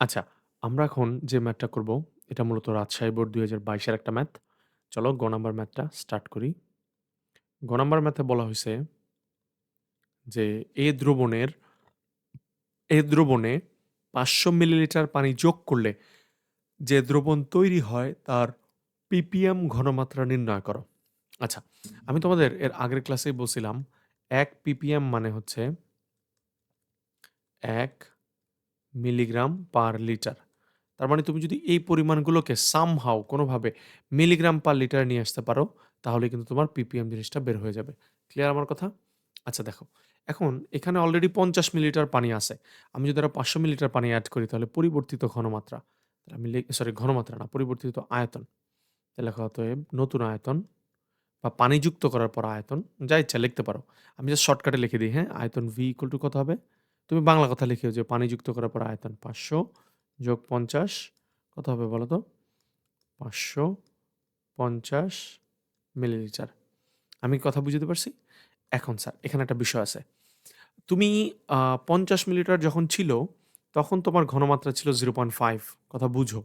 আচ্ছা, আমরা এখন যে ম্যাথটা করব, এটা মূলত রাজশাহী বোর্ড ২০২২ এর একটা ম্যাথ। চলো গ নাম্বার ম্যাথটা স্টার্ট করি। গ নাম্বার ম্যাথে বলা হইছে যে এ দ্রবণের এ দ্রবণে ৫০০ মিলিলিটার পানি যোগ করলে যে দ্রবণ তৈরি হয় তার পিপিএম ঘনমাত্রা নির্ণয় করো। আচ্ছা, আমি তোমাদের এর আগের ক্লাসেই বলছিলাম ১ পিপিএম মানে হচ্ছে ১ মিলিগ্রাম পার লিটার। তার মানে তুমি যদি এই পরিমাণগুলোকে সামহাউ কোনোভাবে মিলিগ্রাম পার লিটার নিয়ে আসতে পারো, তাহলে কিন্তু তোমার পিপিএম জিনিসটা বের হয়ে যাবে। ক্লিয়ার আমার কথা? আচ্ছা দেখো, এখন এখানে অলরেডি ৫০ মিলিলিটার পানি আছে। আমি যদি আরও ৫০০ মিলিলিটার পানি এড করি তাহলে পরিবর্তিত ঘনমাত্রা, আমি সরি ঘনমাত্রা না, পরিবর্তিত আয়তন। তাহলে অতএব নতুন আয়তন বা পানি যুক্ত করার পর আয়তন, যা ইচ্ছা লিখতে পারো। আমি জাস্ট শর্টকাটে লিখে দিই, হ্যাঁ? আয়তন V ইকুয়াল টু কত হবে? তুমি বাংলা কথা লিখিও যে পানি যুক্ত করার পর আয়তন ৫০০ যোগ ৫০ কত হবে বলো তো? ৫৫০ মিলিলিটার। আমি কথা বুঝতে পারছি? এখন স্যার এখানে একটা বিষয় আছে। তুমি পঞ্চাশ ৫০ মিলিলিটার যখন ছিল, তখন তোমার ঘনমাত্রা ছিল 0.5 কথা বুঝো।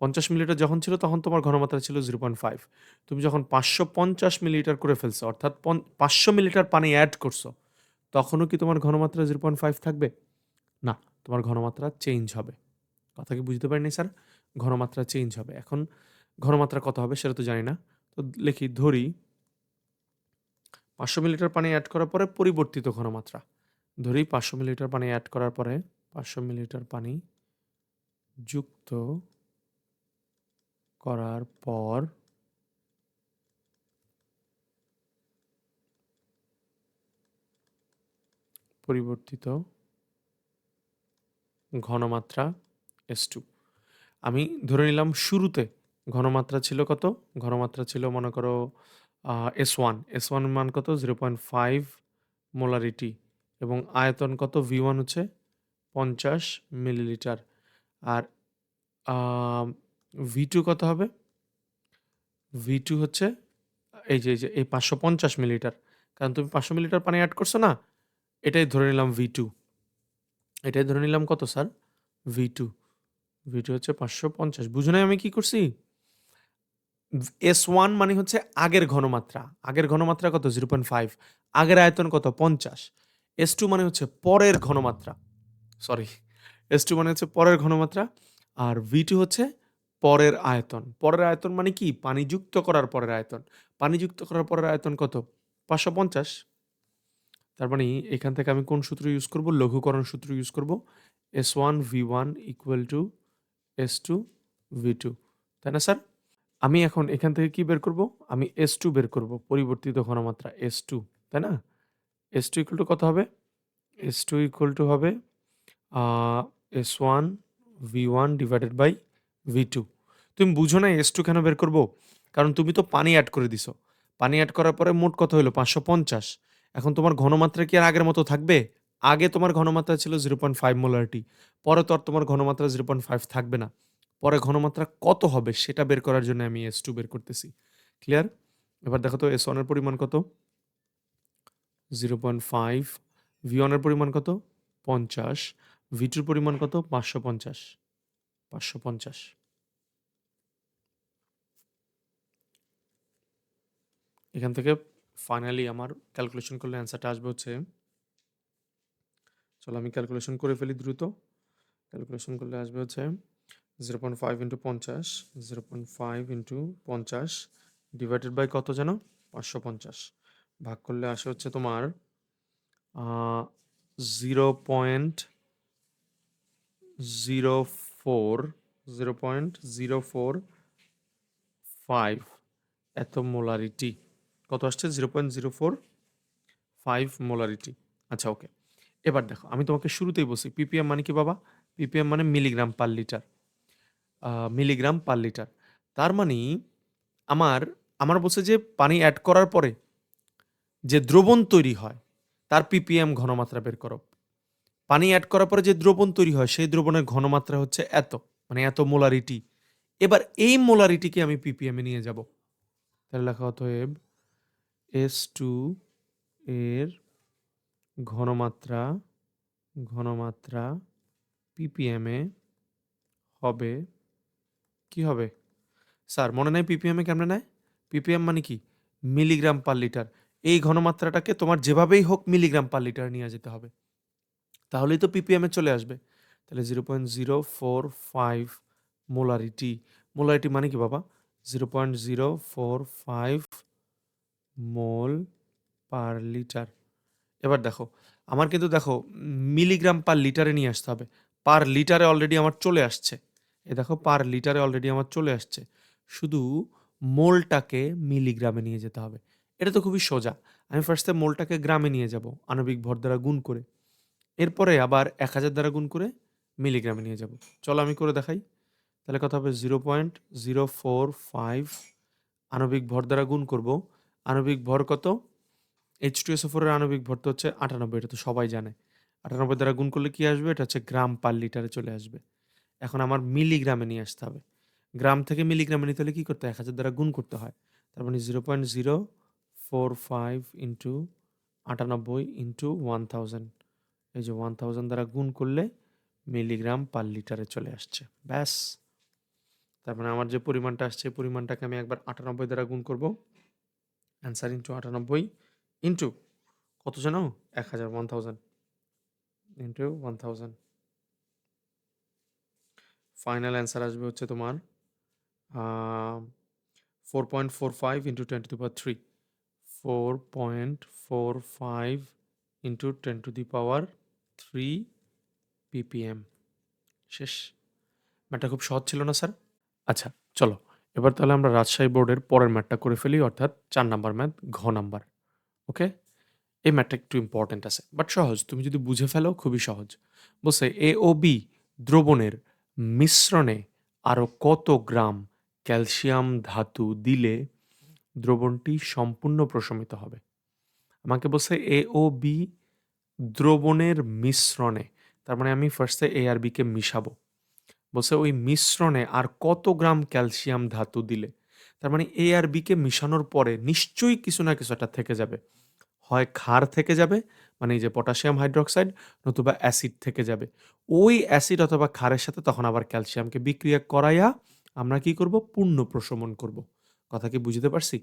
৫০ মিলিলিটার যখন ছিল তখন তোমার ঘনমাত্রা ছিল 0.5 তুমি যখন ৫৫০ মিলিলিটার করে ফেলছো অর্থাৎ ৫০০ মিলিলিটার পানি অ্যাড করছ, তখনও কি তোমার ঘনমাত্রা 0.5 থাকবে? না, তোমার ঘনমাত্রা চেঞ্জ হবে। কথা কি বুঝতে পারিনি স্যার? ঘনমাত্রা চেঞ্জ হবে। এখন ঘনমাত্রা কত হবে সেটা তো জানি না। তো লিখি ধরি ৫০০ মিলিলিটার পানি অ্যাড করার পরে পরিবর্তিত ঘনমাত্রা। ধরি ৫০০ মিলিলিটার পানি অ্যাড করার পরে ৫০০ মিলিলিটার পানি যুক্ত করার পর পরিবর্তিত ঘনমাত্রা এস টু আমি ধরে নিলাম শুরুতে ঘনমাত্রা ছিল কত? ঘনমাত্রা ছিল মনে করো এস ওয়ান এস ওয়ান মান কত? 0.5 মোলারিটি এবং আয়তন কত? ভি ওয়ান হচ্ছে ৫০ মিলিলিটার। আর ভি টু কত হবে? ভি টু হচ্ছে এই যে, এই যে এই ৫৫০ মিলিলিটার। কারণ তুমি ৫০০ মিলিলিটার পানি অ্যাড করছ না? এটাই ধরে নিলাম ভি টু এটাই ধরে নিলাম কত, স্যার? V2 V2 হচ্ছে ৫৫০ বুঝো নাই আমি কি করছি? এস ওয়ান মানে হচ্ছে আগের ঘনমাত্রা। আগের ঘনমাত্রা কত? 0.5 আগের আয়তন কত? ৫০ S2 মানে হচ্ছে পরের ঘনমাত্রা। সরি এস টু মানে হচ্ছে পরের ঘনমাত্রা। আর ভি টু হচ্ছে পরের আয়তন। পরের আয়তন মানে কি? পানি যুক্ত করার পরের আয়তন। পানি যুক্ত করার পরের আয়তন কত? ৫৫০ তার মানে এখান থেকে আমি কোন সূত্র ইউজ করব? লঘুকরণ সূত্র ইউজ করব। S1 V1 equal to S2 V2 তাই না, স্যার? আমি এখন এখান থেকে কি বের করব? আমি এস টু বের করব। পরিবর্তিত ঘনমাত্রা এস টু তাই না? এস টু ইকুয়াল টু কত হবে? এস টু ইকুয়াল টু হবে S one V one divided by V two তুমি বুঝো না এস টু কেন বের করব? কারণ তুমি তো পানি অ্যাড করে দিছো। পানি অ্যাড করার পরে মোট কত হইল? ৫৫০ এখন তোমার ঘনমাত্রা কি আর আগের মতো থাকবে? আগে তোমার ঘনমাত্রা ছিল 0.5 মোলারিটি। পরে তো আর তোমার ঘনমাত্রা 0.5 থাকবে না। পরে ঘনমাত্রা কত হবে সেটা বের করার জন্য আমি এস টু বের করতেছি। ক্লিয়ার? এবার দেখো তো S1 এর পরিমাণ কত? 0.5 V1 এর পরিমাণ কত? পঞ্চাশ ভি টুর পরিমাণ কত? ৫৫০ ৫৫০ এখান থেকে ফাইনালি আমার ক্যালকুলেশন করলে অ্যান্সারটা আসবে হচ্ছে চলো আমি ক্যালকুলেশন করে ফেলি দ্রুত। ক্যালকুলেশন করলে আসবে হচ্ছে 0.5 ইন্টু ৫০ 0.5 ইন্টু ৫০ ডিভাইডেড বাই কত যেন? ৫৫০ ভাগ করলে আসে হচ্ছে তোমার zero point zero four zero point zero four five এত মোলারিটি। কত আসছে? 0.045 মোলারিটি। আচ্ছা ওকে। এবার দেখো আমি তোমাকে শুরুতেই বলছি পিপিএম মানে কি বাবা? পিপিএম মানে milligram per litre. Milligram per litre. তার মানে আমার, আমার বলছে যে পানি অ্যাড করার পরে যে দ্রবণ তৈরি হয় তার পিপিএম ঘনমাত্রা বের করো। পানি অ্যাড করার পরে যে দ্রবণ তৈরি হয় সেই দ্রবণের ঘনমাত্রা হচ্ছে এত। মানে এত মোলারিটি। এবার এই মোলারিটিকে আমি পিপিএম নিয়ে যাব। তাহলে লেখা অতএব S2 এর ঘনমাত্রা, ঘনমাত্রা পিপিএম হবে কি হবে? স্যার মনে নেই পিপিএম কেমনে নেয়? পিপিএম মানে কি? Milligram per litre. এই ঘনমাত্রাটাকে তোমার যেভাবেই হোক মিলিগ্রাম পার লিটার নিয়ে যেতে হবে। তাহলেই তো পিপিএম চলে আসবে। তাহলে zero point zero four five molarity molarity মানে কি বাবা? Zero point zero four five mole per litre. এবার দেখো, আমার কিন্তু দেখো, মিলিগ্রাম পার লিটারে নিয়ে আসতে হবে। পার লিটারে অলরেডি আমার চলে আসছে। এ দেখো, পার লিটারে অলরেডি আমার চলে আসছে। শুধু মোলটাকে মিলিগ্রামে নিয়ে যেতে হবে। এটা তো খুবই সোজা। আমি ফার্স্টে মোলটাকে গ্রামে নিয়ে যাব, আণবিক ভর দ্বারা গুণ করে। এরপরে আবার এক হাজার দ্বারা গুণ করে মিলিগ্রামে নিয়ে যাব। চলো আমি করে দেখাই। তাহলে কথা হবে zero point zero four five আণবিক ভর দ্বারা গুণ করব। আণবিক ভর কত? এইচ টু এসও ফোরের আণবিক ভর তো হচ্ছে আটানব্বই, এটা তো সবাই জানে। আটানব্বই দ্বারা গুণ করলে কি আসবে? এটা হচ্ছে গ্রাম পার লিটারে চলে আসবে। এখন আমার মিলিগ্রামে নিয়ে আসতে হবে। গ্রাম থেকে মিলিগ্রামে নিতে হলে কী করতে হয়? এক হাজার দ্বারা গুণ করতে হয়। তার মানে zero point zero four five into আটানব্বই ইন্টু ওয়ান থাউজেন্ড এই যে ওয়ান থাউজেন্ড দ্বারা গুণ করলে মিলিগ্রাম পার লিটারে চলে আসছে। ব্যাস। তার মানে আমার যে পরিমাণটা আসছে পরিমাণটাকে আমি একবার আটানব্বই দ্বারা গুণ করব। অ্যান্সার ইন্টু আটানব্বই ইন্টু কত জানো? এক হাজার one thousand into one thousand final answer আসবে হচ্ছে তোমার four point four five into ten to power three four point four five into ten to the power three ppm শেষ। ম্যাটটা খুব সহজ ছিল না স্যার আচ্ছা চলো। এবার তাহলে আমরা রাজশাহী বোর্ডের পরের ম্যাটটা করে ফেলি, অর্থাৎ চার নাম্বার ম্যাথ, ঘ নাম্বার, ওকে? এই ম্যাথটা একটু ইম্পর্টেন্ট আছে বাট সহজ, তুমি যদি বুঝে ফেলো, খুবই সহজ। বলছে, এ ও বি দ্রবণের মিশ্রণে আরও কত গ্রাম ক্যালসিয়াম ধাতু দিলে দ্রবণটি সম্পূর্ণ প্রশমিত হবে? আমাকে বলছে, এ ও বি দ্রবণের মিশ্রণে, তার মানে আমি ফার্স্টে এ আর বিকে মিশাবো। বলছে, ওই মিশ্রণে আর কত গ্রাম ক্যালসিয়াম ধাতু দিলে? তার মানে এ আর বিকে মিশানোর পরে নিশ্চয়ই কিছু না কিছু একটা থেকে যাবে। হয় ক্ষার থেকে যাবে মানে এই যে পটাশিয়াম হাইড্রোক্সাইড, নতুবা অ্যাসিড থেকে যাবে। ওই অ্যাসিড অথবা ক্ষারের সাথে তখন আবার ক্যালসিয়ামকে বিক্রিয়া করাইয়া আমরা কি করব? পূর্ণ প্রশমন করব। কথা কি বুঝতে পারছি?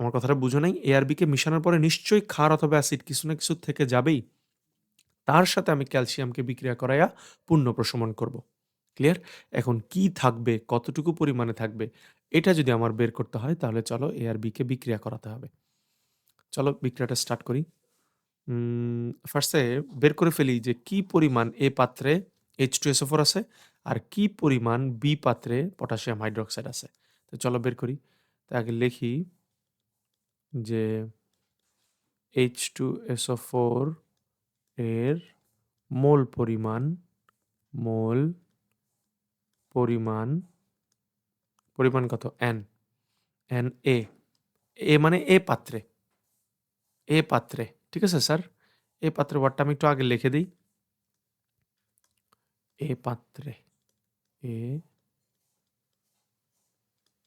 আমার কথাটা বুঝো নাই? এ আর বিকে মিশানোর পরে নিশ্চয়ই ক্ষার অথবা অ্যাসিড কিছু না কিছু থেকে যাবেই। তার সাথে আমি ক্যালসিয়ামকে বিক্রিয়া করাইয়া পূর্ণ প্রশমন করব। ক্লিয়ার এখন কি থাকবে? কতটুকু পরিমাণে থাকবে? এটা যদি আমার বের করতে হয়, তাহলে চলো এ আর বিকে বিক্রিয়া করাতে হবে। চলো বিক্রিয়াটা স্টার্ট করি। ফার্স্টে বের করে ফেলি যে কি পরিমাণ এ পাত্রে এইচ টু এসও ফোর আছে আর কি পরিমাণ বি পাত্রে পটাশিয়াম হাইড্রোক্সাইড আছে। তো চলো বের করি। তো আগে লিখি যে এইচ টু এসও ফোর এর মোল পরিমাণ, মোল পরিমাণ পরিমাণ কত? এন এন এ এ মানে এ পাত্রে এ পাত্রে, ঠিক আছে স্যার এ পাত্রে ওয়ার্ডটা আমি একটু আগে লিখে দিই। এ পাত্রে এ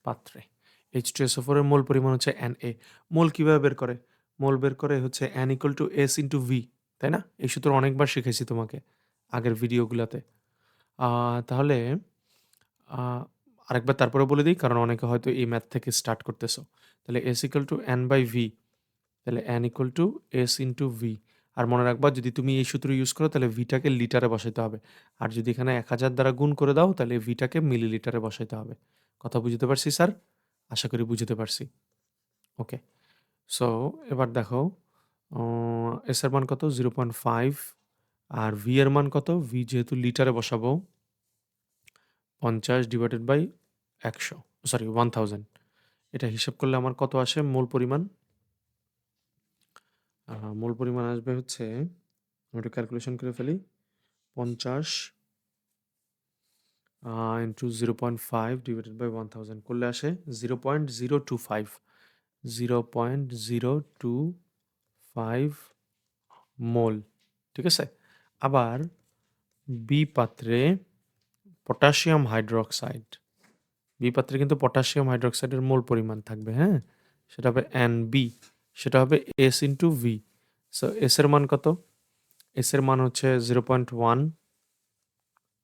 পাত্রে এইচ টু এস ফোরের মোল পরিমাণ হচ্ছে এন এ মোল কীভাবে বের করে? মোল বের করে হচ্ছে N equal to S into V তাই না? এই সূত্র অনেকবার শিখেছি তোমাকে আগের ভিডিওগুলোতে তাহলে আরেকবার তারপরে বলে দিই, কারণ অনেকে হয়তো এই ম্যাথ থেকে স্টার্ট করতেছো। তাহলে S equal to N by V তাহলে N equal to S into V আর মনে রাখবা, যদি তুমি এই সূত্র ইউজ করো, তাহলে ভিটাকে লিটারে বসাইতে হবে। আর যদি এখানে এক হাজার দ্বারা গুণ করে দাও, তাহলে ভিটাকে মিলিলিটারে বসাইতে হবে। কথা বুঝতে পারছি স্যার আশা করি বুঝতে পারছি। ওকে সো এবার দেখো এস এর মান কত? জিরো পয়েন্ট ফাইভ আর ভি এর মান কত? ভি যেহেতু লিটারে বসাবো পঞ্চাশ ডিভাইডেড বাই একশো সরি ওয়ান থাউজেন্ড এটা হিসাব করলে আমার কত আসে? মূল পরিমাণ মূল পরিমাণ আসবে হচ্ছে, আমি একটু ক্যালকুলেশন করে ফেলি, পঞ্চাশ into zero point five divided by one thousand করলে আসে zero point zero two five zero point zero two five mole, ঠিক আছে? আবার বি পাত্রে পটাশিয়াম হাইড্রোক্সাইড। বি পাত্রে কিন্তু পটাশিয়াম হাইড্রোক্সাইডের মোল পরিমাণ থাকবে হ্যাঁ? সেটা হবে এন বি সেটা হবে S into V so S এর মান কত? এস এর মান হচ্ছে জিরো পয়েন্ট ওয়ান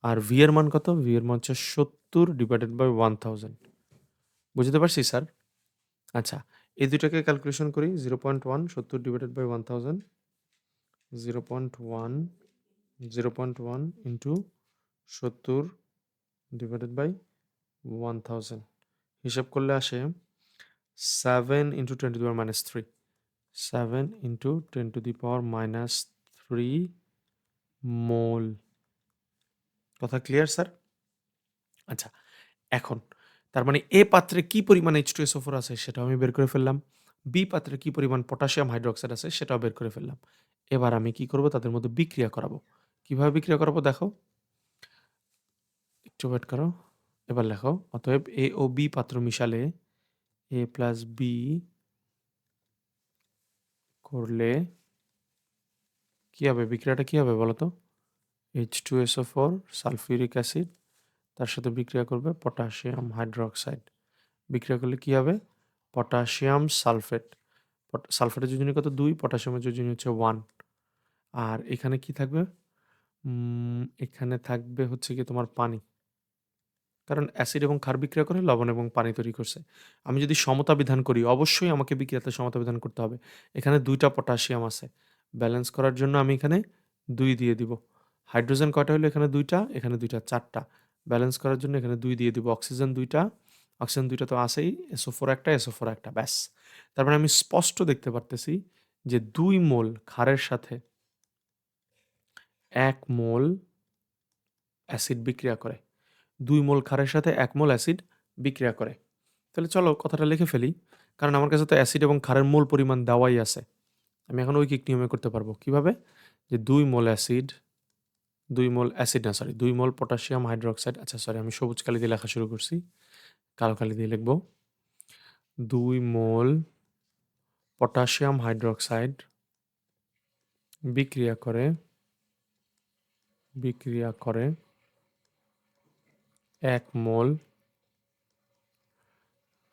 আর ভি এর মান কত? ভি এর মান হচ্ছে সত্তর ডিভাইডেড বাই ওয়ান থাউজেন্ড বুঝতে পারছি, স্যার? আচ্ছা এই দুটাকে ক্যালকুলেশন করি জিরো পয়েন্ট ওয়ান সত্তর divided by one thousand zero point one zero point one into সত্তর ডিভাইডেড বাই ওয়ান থাউজেন্ড হিসাব করলে আসে seven into ten to the power minus three seven into ten to the power minus three mole কথা clear sir আচ্ছা এখন, তার মানে এ পাত্রে কি পরিমাণ এইচ টু এসও ফোর আছে সেটাও আমি বের করে ফেললাম। বি পাত্রে কি পরিমাণ পটাশিয়াম হাইড্রোক্সাইড আছে সেটাও বের করে ফেললাম। এবার আমি কি করব? তাদের মধ্যে বিক্রিয়া করাবো। কীভাবে বিক্রিয়া করাবো? দেখো একটু ওয়েট করো। এবার লেখো। অতএব এ ও বি পাত্র মিশালে এ প্লাস বি করলে কি হবে? বিক্রিয়াটা কি হবে বলো তো? H two SO four sulphuric acid, তার সাথে বিক্রিয়া করবে পটাশিয়াম হাইড্রোক্সাইড। বিক্রিয়া করলে কি হবে? Potassium sulphate. সালফেটের যোজনী কত? দুই, পটাশিয়ামের যোজনী হচ্ছে ওয়ান আর এখানে কি থাকবে? এখানে থাকবে হচ্ছে কি তোমার পানি। কারণ অ্যাসিড এবং ক্ষার বিক্রিয়া করে লবণ এবং পানি তৈরি করছে। আমি যদি সমতা বিধান করি, অবশ্যই আমাকে বিক্রিয়াতে সমতা বিধান করতে হবে। এখানে দুইটা পটাশিয়াম আছে। ব্যালেন্স করার জন্য আমি এখানে দুই দিয়ে দিব। হাইড্রোজেন কয়টা হলো? এখানে দুইটা এখানে দুইটা, চারটা। ব্যালেন্স করার জন্য এখানে দুই দিয়ে দিব। অক্সিজেন দুইটা অক্সিজেন দুইটা তো আসেই এসও ফোর একটা এসও ফোর একটা, ব্যাস। তার মানে আমি স্পষ্ট দেখতে পারতেছি যে দুই মোল ক্ষারের সাথে এক মোল অ্যাসিড বিক্রিয়া করে। দুই মোল ক্ষারের সাথে এক মোল অ্যাসিড বিক্রিয়া করে। তাহলে চলো কথাটা লিখে ফেলি, কারণ আমার কাছে তো অ্যাসিড এবং ক্ষারের মোল পরিমাণ দেওয়াই আছে। আমি এখন ঐকিক নিয়মে করতে পারব। কীভাবে? যে দুই মোল অ্যাসিড, দুই মোল অ্যাসিড না সরি দুই মোল পটাশিয়াম হাইড্রোক্সাইড আচ্ছা সরি আমি সবুজ কালি দিয়ে লেখা শুরু করছি, কালো কালি দিয়ে লিখব। দুই মোল পটাশিয়াম হাইড্রোক্সাইড বিক্রিয়া করে বিক্রিয়া করে এক মোল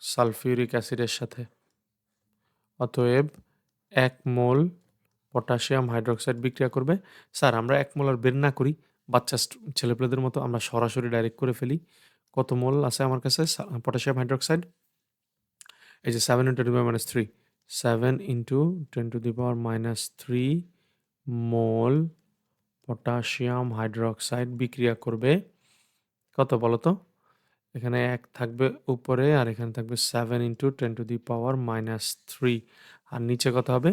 সালফিউরিক অ্যাসিডের সাথে। অতএব এক মোল পটাশিয়াম হাইড্রোক্সাইড বিক্রিয়া করবে। স্যার, আমরা এক মোল আর বের না করি। বাচ্চা ছেলেপেলেদের মতো আমরা সরাসরি ডাইরেক্ট করে ফেলি। কত মোল আছে আমার কাছে? Potassium hydroxide? এই যে seven into ten minus three seven into ten to the power minus three mole potassium hydroxide বিক্রিয়া করবে। কত বলো তো? এখানে এক থাকবে উপরে আর এখানে থাকবে seven into ten to the power minus three আর নিচে কত হবে?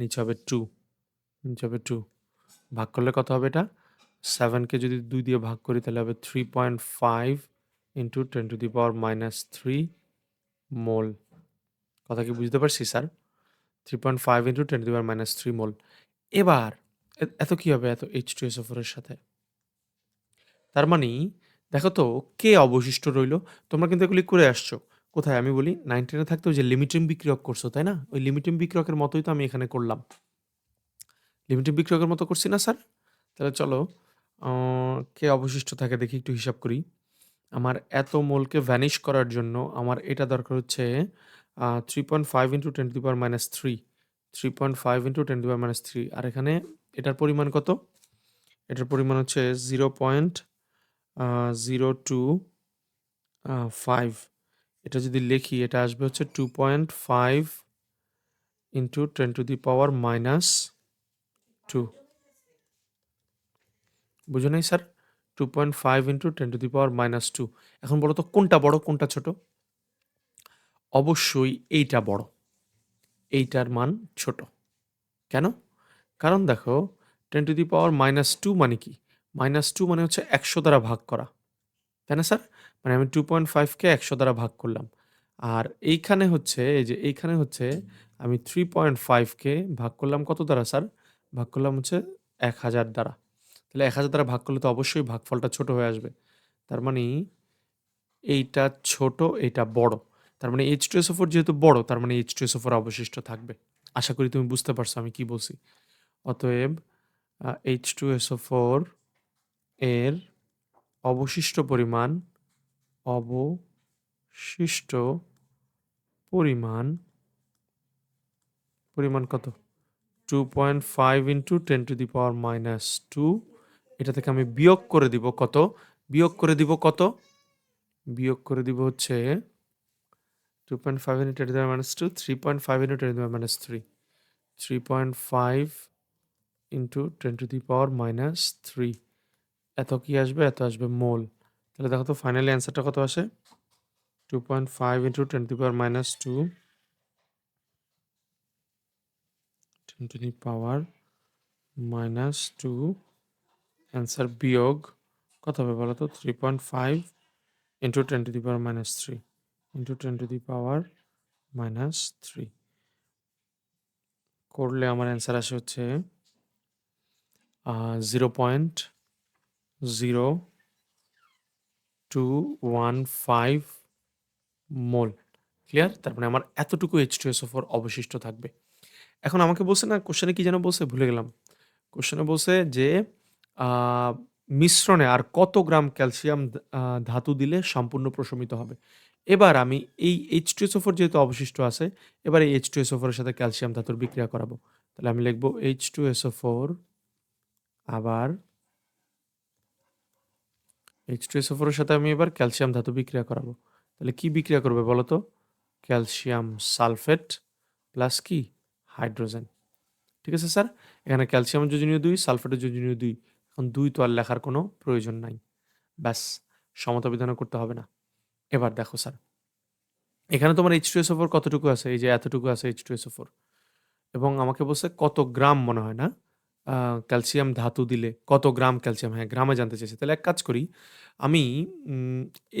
নিচে হবে টু নিচে হবে টু ভাগ করলে কত হবে এটা? সেভেনকে যদি দুই দিয়ে ভাগ করি তাহলে হবে three point five into ten to the power minus three mole কথা কি বুঝতে পারছি, sir? Three point five into ten to the power minus three mole এবার এত কি হবে? এত এইচ টু এস এর সাথে। তার মানে দেখো তো, কে অবশিষ্ট রইল? তোমরা কিন্তু এগুলি করে আসছো। কোথায়? আমি বলি নাইন টেনে থাকতে ওই যে লিমিটিং বিক্রিয়ক করছ, তাই না? ওই লিমিটিং বিক্রিয়কের মতোই তো আমি এখানে করলাম। লিমিটিং বিক্রিয়কের মতো করছি না, স্যার? তাহলে চলো কে অবশিষ্ট থাকে দেখি, একটু হিসাব করি। আমার এত মোলকে ভ্যানিশ করার জন্য আমার এটা দরকার হচ্ছে three point five into ten to power minus three three point five into ten to power minus three আর এখানে এটার পরিমাণ কত? এটার পরিমাণ হচ্ছে zero point zero two five এটা যদি লিখি, এটা আসবে হচ্ছে two point five into ten to the power minus two বুঝো নাই sir two point five into ten to the power minus two এখন বলো তো, কোনটা বড়, কোনটা ছোট? অবশ্যই এইটা বড়। এইটার মান ছোট। কেন? কারণ দেখো ten to the power minus two মানে কি? মাইনাস টু মানে হচ্ছে একশো দ্বারা ভাগ করা। তাই না, স্যার? মানে আমি টু পয়েন্ট ফাইভকে একশো দ্বারা ভাগ করলাম। আর এইখানে হচ্ছে, এই যে এইখানে হচ্ছে, আমি থ্রি পয়েন্ট ফাইভকে ভাগ করলাম কত দ্বারা, স্যার? ভাগ করলাম হচ্ছে এক হাজার দ্বারা। তাহলে এক হাজার দ্বারা ভাগ করলে তো অবশ্যই ভাগফলটা ছোট হয়ে আসবে। তার মানে এইটা ছোট, এইটা বড়। তার মানে এইচ টু এস ফোর যেহেতু বড়, তার মানে এইচ টু এস ফোর অবশিষ্ট থাকবে। আশা করি তুমি বুঝতে পারছ আমি কি বলছি। অতএব এইচ টু এস ফোর এর অবশিষ্ট পরিমাণ অবশিষ্ট পরিমাণ পরিমাণ কত? Two point five into ten to the power minus two এটা থেকে আমি বিয়োগ করে দিব কত? বিয়োগ করে দিব কত? বিয়োগ করে দিব হচ্ছে two point five into ten minus two three point five into ten minus three three point five into ten to the power minus three এত কি আসবে? এত আসবে মোল। তাহলে দেখো তো ফাইনালি অ্যান্সারটা কত আসে? Two point five into ten to power minus two ten to the power minus two answer বিয়োগ কত হবে বলো তো? Three point five into ten to the power minus three into ten to the power minus three করলে আমার answer আসে হচ্ছে zero point zero two one five mole. Clear তারপরে আমার এতটুকু এইচ টু এসও ফোর অবশিষ্ট থাকবে। এখন আমাকে বলছে না কোশ্চেনে কি যেন বলছে? ভুলে গেলাম। কোশ্চেনে বলছে যে মিশ্রণে আর কত গ্রাম ক্যালসিয়াম ধাতু দিলে সম্পূর্ণ প্রশমিত হবে? এবার আমি এই এইচ টু এসও ফোর যেহেতু অবশিষ্ট আছে, এবার এই এইচ টু এসও ফোরের সাথে ক্যালসিয়াম ধাতুর বিক্রিয়া করাবো। তাহলে আমি লিখব এইচ টু এসও ফোর আবার এইচ টু ফোরের সাথে আমি এবার ক্যালসিয়াম ধাতু বিক্রিয়া করাবো। তাহলে কি বিক্রিয়া করবে বলো তো? ক্যালসিয়াম সালফেট প্লাস কি? হাইড্রোজেন ঠিক আছে স্যার এখানে ক্যালসিয়াম যোজনীয় দুই সালফেটের যোজনীয় দুই। এখন দুই তো আর লেখার কোনো প্রয়োজন নাই। ব্যাস, সমতা বিধানও করতে হবে না। এবার দেখো স্যার এখানে তোমার এইচ টু এসও ফোর কতটুকু আছে? এই যে এতটুকু আছে এইচ টু এসও ফোর এবং আমাকে বলছে কত গ্রাম মনে হয় না? ক্যালসিয়াম ধাতু দিলে, কত গ্রাম ক্যালসিয়াম হ্যাঁ গ্রামে জানতে চেয়েছে তাহলে এক কাজ করি, আমি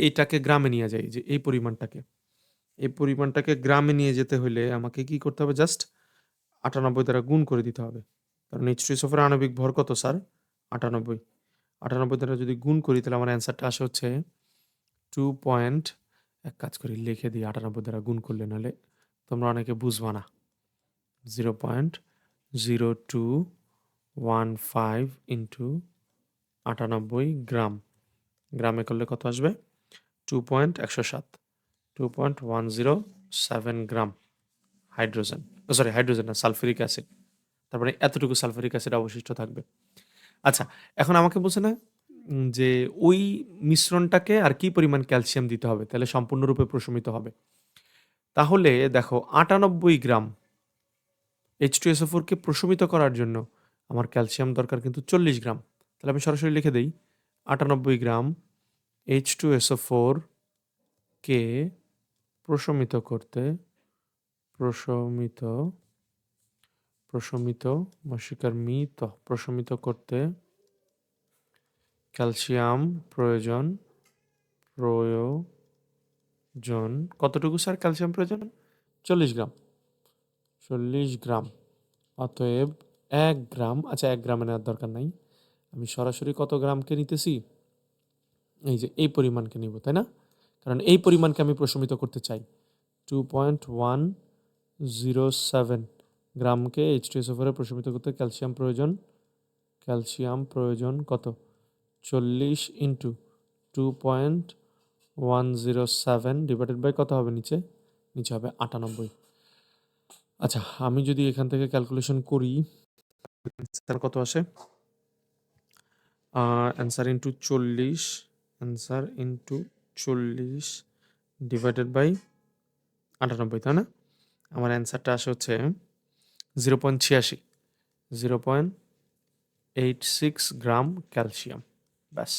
এইটাকে গ্রামে নিয়ে যাই, যে এই পরিমাণটাকে। এই পরিমাণটাকে গ্রামে নিয়ে যেতে হলে আমাকে কি করতে হবে? জাস্ট আটানব্বই দ্বারা গুণ করে দিতে হবে। কারণ এইচ টু এসোফের আণবিক ভর কত, স্যার? আটানব্বই। আটানব্বই দ্বারা যদি গুণ করি, তাহলে আমার অ্যান্সারটা আসে হচ্ছে টু পয়েন্ট এক কাজ করি, লিখে দিই, আটানব্বই দ্বারা গুণ করলে, নাহলে তোমরা অনেকে বুঝবা না। Zero point zero two one five into আটানব্বই গ্রাম। গ্রামে করলে কত আসবে? টু পয়েন্ট একশো সাত two point one zero seven gram. Hydrogen sorry, hydrogen না সালফিউরিক অ্যাসিড। তারপরে এতটুকু সালফিউরিক অ্যাসিড অবশিষ্ট থাকবে। আচ্ছা এখন আমাকে বলছে না যে ওই মিশ্রণটাকে আর কি পরিমাণ ক্যালসিয়াম দিতে হবে? তাহলে সম্পূর্ণরূপে প্রশমিত হবে। তাহলে দেখো, আটানব্বই গ্রাম এইচ টু এসও ফোরকে প্রশমিত করার জন্য আমার ক্যালসিয়াম দরকার কিন্তু চল্লিশ গ্রাম। তাহলে আমি সরাসরি লিখে দিই, আটানব্বই gram H two SO four কে প্রশমিত করতে, প্রশমিত প্রশমিত মশিকার মিত, প্রশমিত করতে, ক্যালসিয়াম প্রয়োজন প্রয়োজন, কতটুকু স্যার ক্যালসিয়াম প্রয়োজন? চল্লিশ গ্রাম। চল্লিশ গ্রাম। অতএব এক গ্রাম আচ্ছা এক গ্রামে নেওয়ার দরকার নাই। আমি সরাসরি কত গ্রামকে নিতেছি? এই যে, এই পরিমাণকে নিব, তাই না? কারণ এই পরিমাণকে আমি প্রশমিত করতে চাই। Two point one zero seven গ্রামকে এইচ টু প্রশমিত করতে ক্যালসিয়াম প্রয়োজন। ক্যালসিয়াম প্রয়োজন কত? চল্লিশ into two point one zero seven divided by কত হবে নিচে? নিচে হবে আটানব্বই। আচ্ছা আমি যদি এখান থেকে ক্যালকুলেশন করি অ্যান্সার কত আসে? অ্যান্সার ইন্টু চল্লিশ অ্যান্সার ইন্টু চল্লিশ ডিভাইডেড বাই আটানব্বই, তাই না? আমার অ্যান্সারটা আসে হচ্ছে জিরো পয়েন্ট ছিয়াশি zero point eight six gram calcium ব্যাস।